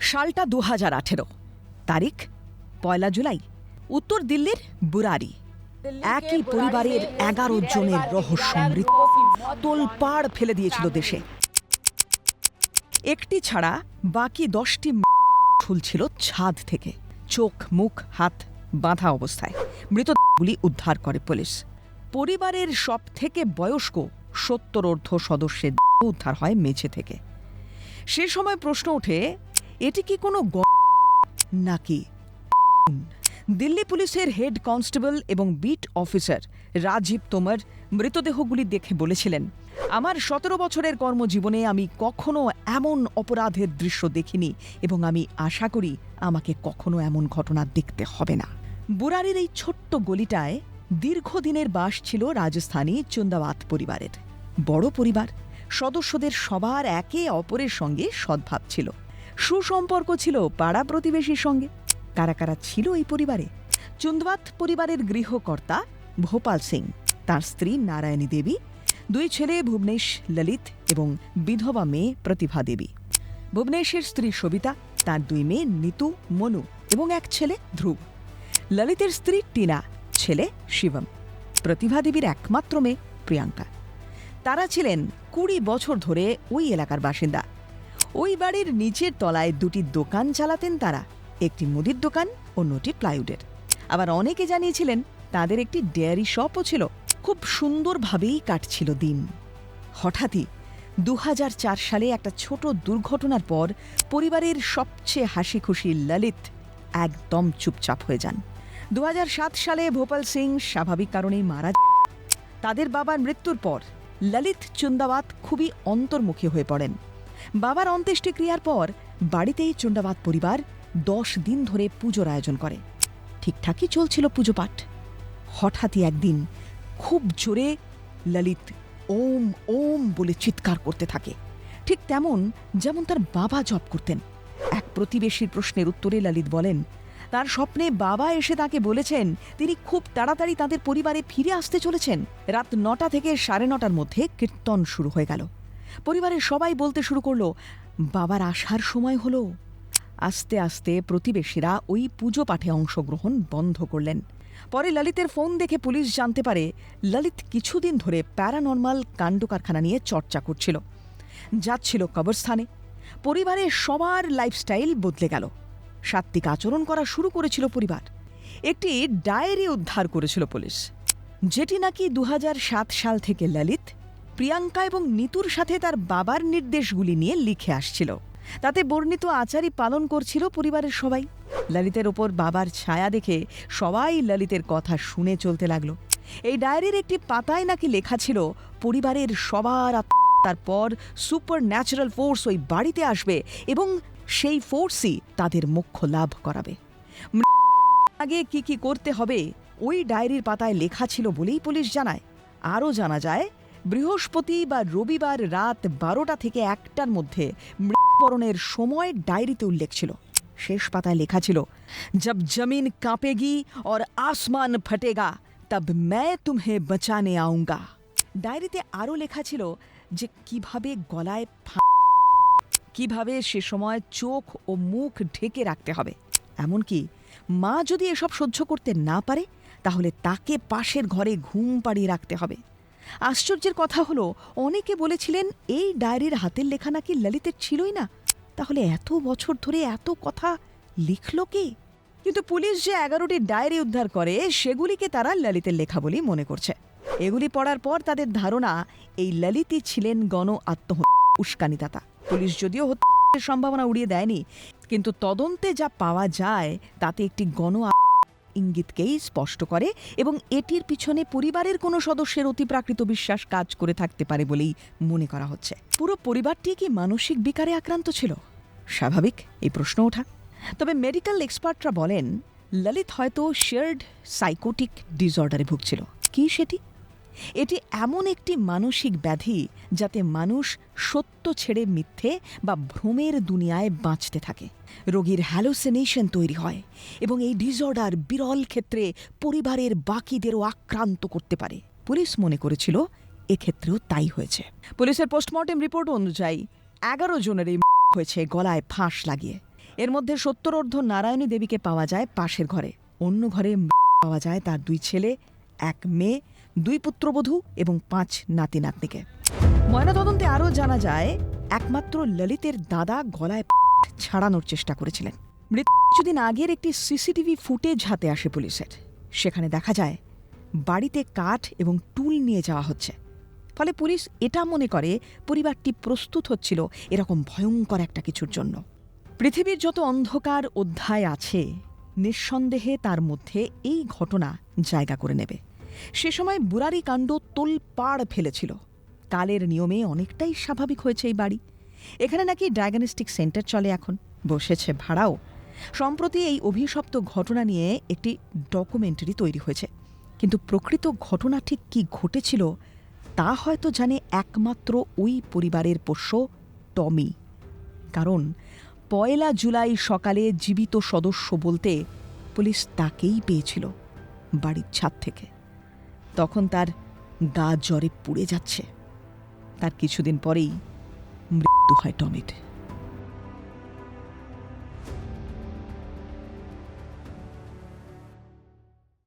সালটা দু হাজার আঠেরো। তারিখ পয়লা জুলাই। উত্তর দিল্লির বুরারি। একই পরিবারের এগারো জনের রহস্য মৃত্যু। তোলপাড় ফেলে দিয়েছিল দেশে। একটি ছাড়া বাকি দশটি ঝুলছিল ছাদ থেকে। চোখ মুখ হাত বাঁধা অবস্থায়। মৃতদেহগুলি উদ্ধার করে পুলিশ। পরিবারের সব থেকে বয়স্ক সত্তরোর্ধ সদস্যের উদ্ধার হয় মেঝে থেকে। সে সময় প্রশ্ন ওঠে এটি কি কোনো নাকি? দিল্লি পুলিশের হেড কনস্টেবল এবং বিট অফিসার রাজীব তোমর মৃতদেহগুলি দেখে বলেছিলেন, আমার সতেরো বছরের কর্মজীবনে আমি কখনো এমন অপরাধের দৃশ্য দেখিনি এবং আমি আশা করি আমাকে কখনো এমন ঘটনা দেখতে হবে না। বুরারির এই ছোট্ট গলিটায় দীর্ঘদিনের বাস ছিল রাজস্থানী চুন্দাওয়াত পরিবারের। বড় পরিবার, সদস্যদের সবার একে অপরের সঙ্গে সদ্ভাব ছিল। সুসম্পর্ক ছিল পাড়া প্রতিবেশীর সঙ্গে। কারা কারা ছিল এই পরিবারে? চুন্দওয়াত পরিবারের গৃহকর্তা ভোপাল সিং, তার স্ত্রী নারায়ণী দেবী, দুই ছেলে ভুবনেশ ললিত এবং বিধবা মেয়ে প্রতিভা দেবী। ভুবনেশের স্ত্রী সবিতা, তার দুই মেয়ে নিতু, মনু এবং এক ছেলে ধ্রুব। ললিতের স্ত্রী টিনা, ছেলে শিবম। প্রতিভা দেবীর একমাত্র মেয়ে প্রিয়াঙ্কা। তারা ছিলেন কুড়ি বছর ধরে ওই এলাকার বাসিন্দা। ওই বাড়ির নিচের তলায় দুটি দোকান চালাতেন তারা, একটি মুদির দোকান অন্যটি প্লাইউডের। আবার অনেকে জানিয়েছিলেন, তাদের একটি ডেয়ারি শপও ছিল, খুব সুন্দরভাবেই কাটছিল দিন। হঠাৎই দু হাজার চার সালে একটা ছোট দুর্ঘটনার পর পরিবারের সবচেয়ে হাসি খুশি ললিত একদম চুপচাপ হয়ে যান। দু হাজার সাত সালে ভোপাল সিং স্বাভাবিক কারণেই মারা তাদের বাবার মৃত্যুর পর ললিত চুন্দাওয়াত খুবই অন্তর্মুখী হয়ে পড়েন। বাবার অন্ত্যেষ্টিক্রিয়ার পর বাড়িতেই চণ্ডাবাদ পরিবার দশ দিন ধরে পুজোর আয়োজন করে। ঠিকঠাকই চলছিল পুজো পাঠ হঠাৎই একদিন খুব জোরে ললিত ওম ওম বলে চিৎকার করতে থাকে। ঠিক তেমন যেমন তার বাবা জপ করতেন। এক প্রতিবেশীর প্রশ্নের উত্তরে ললিত বলেন, তার স্বপ্নে বাবা এসে তাকে বলেছেন, তিনি খুব তাড়াতাড়ি তাদের পরিবারে ফিরে আসতে চলেছেন। রাত নটা থেকে সাড়ে নটার মধ্যে কীর্তন শুরু হয়ে গেল। পরিবারের সবাই বলতে শুরু করল, বাবার আসার সময় হলো। আস্তে আস্তে প্রতিবেশীরা ওই পুজো পাঠে অংশগ্রহণ বন্ধ করলেন। পরে ললিতের ফোন দেখে পুলিশ জানতে পারে, ললিত কিছুদিন ধরে প্যারানর্মাল কাণ্ড কারখানা নিয়ে চর্চা করছিল। যাচ্ছিল কবরস্থানে। পরিবারের সবার লাইফস্টাইল বদলে গেল। সাত্বিক আচরণ করা শুরু করেছিল পরিবার। একটি ডায়েরি উদ্ধার করেছিল পুলিশ। যেটি নাকি দু হাজার সাত সাল থেকে ললিত প্রিয়াঙ্কা এবং নিতুর সাথে তার বাবার নির্দেশগুলি নিয়ে লিখে আসছিল। তাতে বর্ণিত আচারই পালন করছিল পরিবারের সবাই। ললিতের ওপর বাবার ছায়া দেখে সবাই ললিতের কথা শুনে চলতে লাগল। এই ডায়েরির একটি পাতায় নাকি লেখা ছিল, পরিবারের সবার তারপর সুপার ন্যাচারাল ফোর্স ওই বাড়িতে আসবে এবং সেই ফোর্সই তাদের মোক্ষ লাভ করাবে। আগে কি কি করতে হবে, ওই ডায়েরির পাতায় লেখা ছিল বলেই পুলিশ জানায়। আরও জানা যায় বৃহস্পতি বা রবিবার রাত বারোটা থেকে একটার মধ্যে মৃত্যুবরণের সময় ডায়েরিতে উল্লেখ ছিল। শেষ পাতায় লেখা ছিল, জব জমিন কাঁপেগি আর আসমান ফটেগা, তব ম্যায় তুমে বচানে আউঙ্গা। ডায়েরিতে আরও লেখা ছিল যে কীভাবে গলায় কীভাবে সে সময় চোখ ও মুখ ঢেকে রাখতে হবে। এমনকি মা যদি এসব সহ্য করতে না পারে, তাহলে তাকে পাশের ঘরে ঘুম পাড়িয়ে রাখতে হবে। আশ্চর্যের কথা হলো, অনেকে বলেছিলেন, এই ডায়েরির হাতের লেখা নাকি ললিতের ছিলই না? তাহলে এত বছর ধরে এত কথা লিখল কে? কিন্তু পুলিশ যে এগারোটি ডায়েরি উদ্ধার করে, সেগুলিকে তারা ললিতের লেখা বলেই মনে করছে। এগুলি পড়ার পর তাদের ধারণা, এই ললিতই ছিলেন গণ আত্মহত্যা উস্কানিদাতা পুলিশ যদিও হত্যার সম্ভাবনা উড়িয়ে দেয়নি, কিন্তু তদন্তে যা পাওয়া যায়, তাতে একটি গণ ইঙ্গিতকেই স্পষ্ট করে এবং এটির পিছনে পরিবারের কোনো সদস্যের অতিপ্রাকৃত বিশ্বাস কাজ করে থাকতে পারে বলেই মনে করা হচ্ছে। পুরো পরিবারটি কি মানসিক বিকারে আক্রান্ত ছিল? স্বাভাবিক, এই প্রশ্ন ওঠা। তবে মেডিকেল এক্সপার্টরা বলেন, ললিত হয়তো শেয়ার্ড সাইকোটিক ডিসঅর্ডারে ভুগছিল। কি সেটি? এটি এমন একটি মানসিক ব্যাধি যাতে মানুষ সত্য ছেড়ে মিথ্যে বা ভ্রমের দুনিয়ায় বাঁচতে থাকে। রোগীর হ্যালোসিনেশন তৈরি হয় এবং এই ডিসঅর্ডার বিরল ক্ষেত্রে পরিবারের বাকিদেরও আক্রান্ত করতে পারে। পুলিশ মনে করেছিল এক্ষেত্রেও তাই হয়েছে। পুলিশের পোস্টমর্টেম রিপোর্ট অনুযায়ী এগারো জনের এই হয়েছে, গলায় ফাঁস লাগিয়ে। এর মধ্যে সত্তরর্ধ নারায়ণী দেবীকে পাওয়া যায় পাশের ঘরে। অন্য ঘরে পাওয়া যায় তার দুই ছেলে, এক মেয়ে দুই পুত্রবধূ এবং পাঁচ নাতি নাতনিকে ময়নাতদন্তে আরও জানা যায়, একমাত্র ললিতের দাদা গলায় ছাড়ানোর চেষ্টা করেছিলেন। মৃত্যু কিছুদিন আগের একটি সিসিটিভি ফুটেজ হাতে আসে পুলিশের। সেখানে দেখা যায়, বাড়িতে কাঠ এবং টুল নিয়ে যাওয়া হচ্ছে। ফলে পুলিশ এটা মনে করে, পরিবারটি প্রস্তুত হচ্ছিল এরকম ভয়ঙ্কর একটা কিছুর জন্য। পৃথিবীর যত অন্ধকার অধ্যায় আছে, নিঃসন্দেহে তার মধ্যে এই ঘটনা জায়গা করে নেবে। সে সময় বুরারি কাণ্ড তোলপাড় ফেলেছিল। কালের নিয়মে অনেকটাই স্বাভাবিক হয়েছে এই বাড়ি। এখানে নাকি ডায়াগনস্টিক সেন্টার চলে এখন, বসেছে ভাড়াও। সম্প্রতি এই অভিশপ্ত ঘটনা নিয়ে একটি ডকুমেন্টারি তৈরি হয়েছে। কিন্তু প্রকৃত ঘটনা ঠিক কী ঘটেছিল, তা হয়তো জানে একমাত্র ওই পরিবারের পোষ্য টমি। কারণ পয়লা জুলাই সকালে জীবিত সদস্য বলতে পুলিশ তাকেই পেয়েছিল বাড়ির ছাদ থেকে। তখন তার গা জ্বরে পুড়ে যাচ্ছে। তার কিছুদিন পরেই মৃত্যু হয় টমির।